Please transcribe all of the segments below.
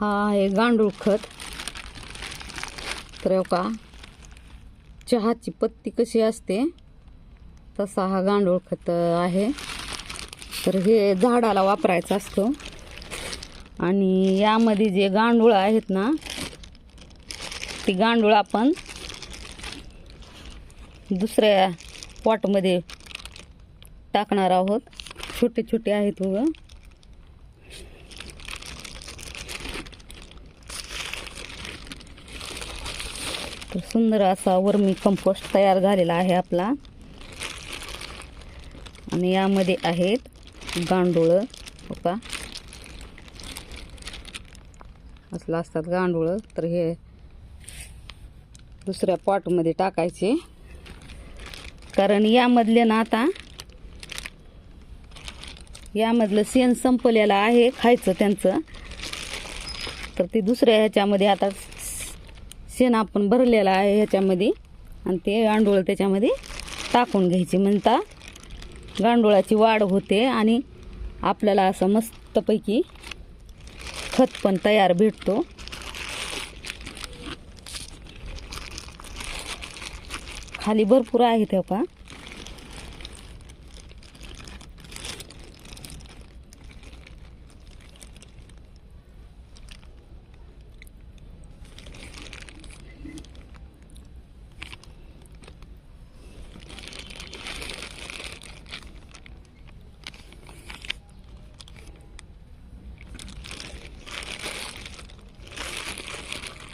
हा आहे गांडूळ खत. तर का चहाची पत्ती कशी असते तसा हा गांडूळ खत आहे. तर हे झाडाला वापरायचं असतो. आणि यामध्ये जे गांडूळ आहेत ना ती गांडूळ आपण दुसऱ्या पॉटमध्ये टाकणार आहोत. छोटे छोटे आहेत उगं सुंदर असा वर्मी कंपोस्ट तयार झालेला आहे आपला. आणि यामध्ये आहेत गांडूळं बघा. असलं असतात गांडूळं तर हे दुसऱ्या पॉटमध्ये टाकायचे. कारण यामधले ना आता यामधलं शेण संपलेलं आहे खायचं त्यांचं. तर ते दुसऱ्या ह्याच्यामध्ये आता शेण आपण भरलेलं आहे ह्याच्यामध्ये. आणि ते गांडूळ त्याच्यामध्ये टाकून घ्यायचे. म्हणता गांडुळाची वाढ होते आणि आपल्याला असं मस्तपैकी खत पण तयार भेटतो. खाली भरपूर आहे त्या का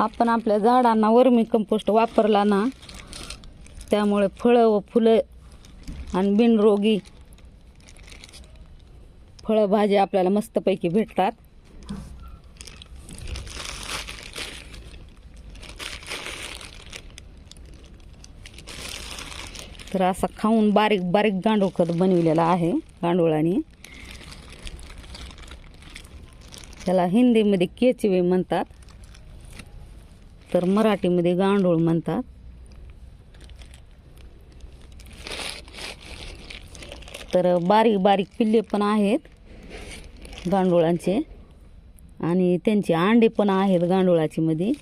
आपण आपल्या झाडांना वर्मी कंपोस्ट वापरला ना त्यामुळे फळं व फुलं आणि बिनरोगी फळं भाज्या आपल्याला मस्तपैकी भेटतात. तर असा खाऊन बारीक बारीक गांडूळ खत बनविलेला आहे गांडूळाने. त्याला हिंदीमध्ये केचवे म्हणतात. तर मराठीमध्ये गांडूळ म्हणतात. तर बारीक बारीक पिल्ले पण आहेत गांडुळांचे. आणि त्यांचे अंडे पण आहेत गांडुळाची मध्ये.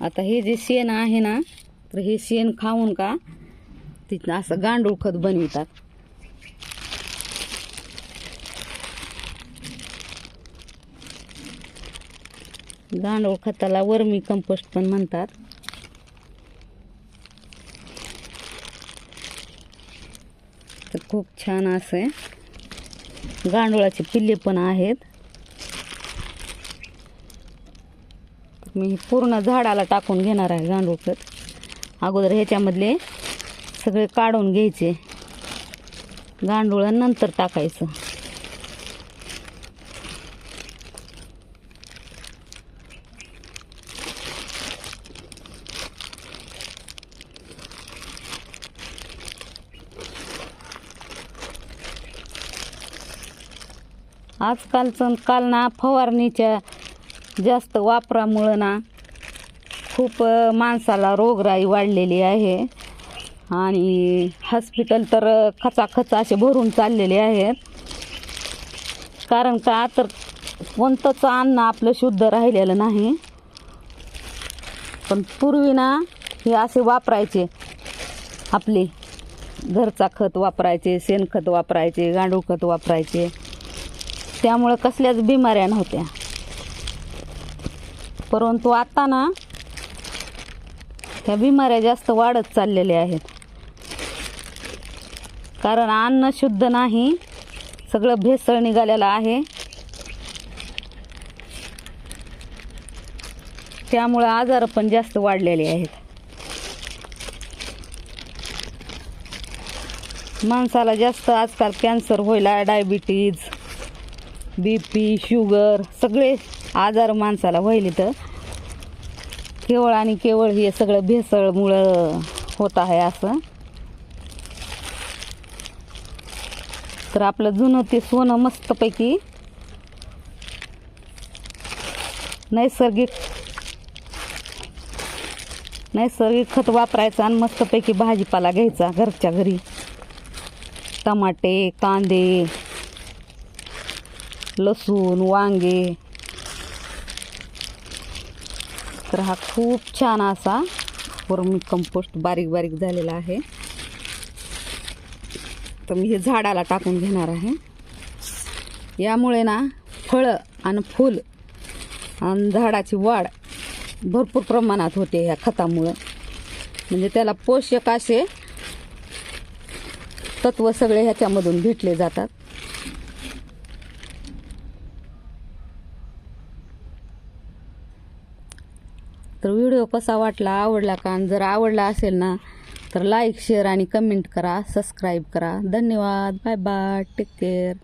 आता हे जे शेण आहे ना तर हे शेण खाऊन का तिथं असं गांडूळ खत बनवितात. गांडूळ खताला वर्मी कंपोस्ट पण म्हणतात. तर खूप छान असं आहे. गांडुळाचे पिल्ले पण आहेत. मी पूर्ण झाडाला टाकून घेणार आहे गांडूळ खत. अगोदर ह्याच्यामधले सगळे काढून घ्यायचे. गांडूळ नंतर टाकायचं. आजकालचं काल ना फवारणीच्या जास्त वापरामुळं ना खूप माणसाला रोगराई वाढलेली आहे. आणि हॉस्पिटल तर खचाखच असे भरून चाललेले आहेत. कारण का तर कोणतंच अन्न आपलं शुद्ध राहिलेलं नाही. पण पूर्वी ना हे असे वापरायचे. आपले घरचा खत वापरायचे शेणखत वापरायचे गांडूळ खत वापरायचे. त्यामुळं कसल्याच बिमाऱ्या नव्हत्या. परंतु आता ना ह्या बिमाऱ्या जास्त वाढत चाललेल्या आहेत. कारण अन्न शुद्ध नाही सगळं भेसळ निघालेलं आहे. त्यामुळं आजार पण जास्त वाढलेले आहेत. माणसाला जास्त आजकाल कॅन्सर व्हायला डायबिटीज बी पी शुगर सगळे आजार माणसाला व्हायले तर. केवळ आणि केवळ हे सगळं भेसळमुळं होत आहे असं. तर आपलं जुनं ते सोनं मस्तपैकी नैसर्गिक नैसर्गिक खत वापरायचं आणि मस्तपैकी भाजीपाला घ्यायचा घरच्या घरी. टमाटे कांदे लसूण वांगे. तर हा खूप छान असा वर्मी कंपोस्ट बारीक बारीक झालेला आहे. तर मी हे झाडाला टाकून घेणार आहे. यामुळे ना फळं आणि फूल आणि झाडाची वाढ भरपूर प्रमाणात होते ह्या खतामुळं. म्हणजे त्याला पोषक असे तत्व सगळे ह्याच्यामधून भेटले जातात. तर व्हिडिओ कसा वाटला आवडला का? आणि जर आवडला असेल ना तर लाईक शेअर आणि कमेंट करा सबस्क्राईब करा. धन्यवाद. Bye bye take care